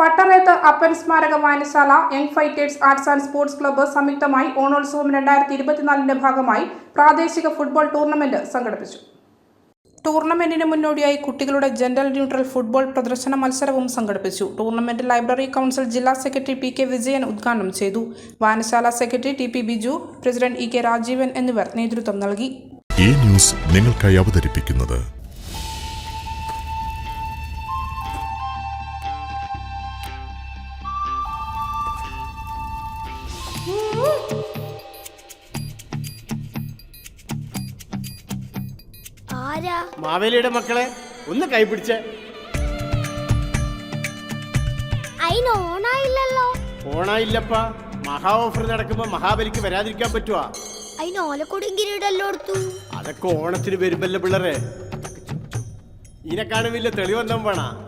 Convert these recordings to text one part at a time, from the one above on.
പട്ടറേത്ത് അപ്പൻ സ്മാരക വായനശാല young fighters arts and sports club സംയുക്തമായി ഓണോത്സവം രണ്ടായിരത്തി ഇരുപത്തിനാലിന്റെ ഭാഗമായി പ്രാദേശിക ഫുട്ബോൾ ടൂർണമെന്റ് സംഘടിപ്പിച്ചു. ടൂർണമെന്റിന് മുന്നോടിയായി കുട്ടികളുടെ ജനറൽ ന്യൂട്രൽ ഫുട്ബോൾ പ്രദർശന മത്സരവും സംഘടിപ്പിച്ചു. ടൂർണമെന്റ് ലൈബ്രറി കൗൺസിൽ ജില്ലാ സെക്രട്ടറി പി കെ വിജയൻ ഉദ്ഘാടനം ചെയ്തു. വായനശാല secretary T P Biju president E K Rajeevan എന്നിവർ നേതൃത്വം നൽകി. ഈ ന്യൂസ് നിങ്ങൾക്കായി അവതരിപ്പിക്കുന്നത് ആരാ? മാവേലിയുടെ മക്കളെ ഒന്ന് കൈപിടിച്ച് അയിന് ഓണായില്ലല്ലോ. ഓണായില്ലപ്പാ. മഹാ ഓഫർ നടക്കുമ്പോ മഹാബലിക്ക് വരാതിരിക്കാൻ പറ്റുവാ. അയിന് ഓലക്കൊടും കിരീടല്ലോ എടുത്തു അതൊക്കെ ഓണത്തിന് വരുമ്പല്ലേ പിള്ളേരെ. ഇതിനെ വലിയ തെളിവെന്താ വേണ.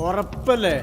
ഉറപ്പല്ലേ?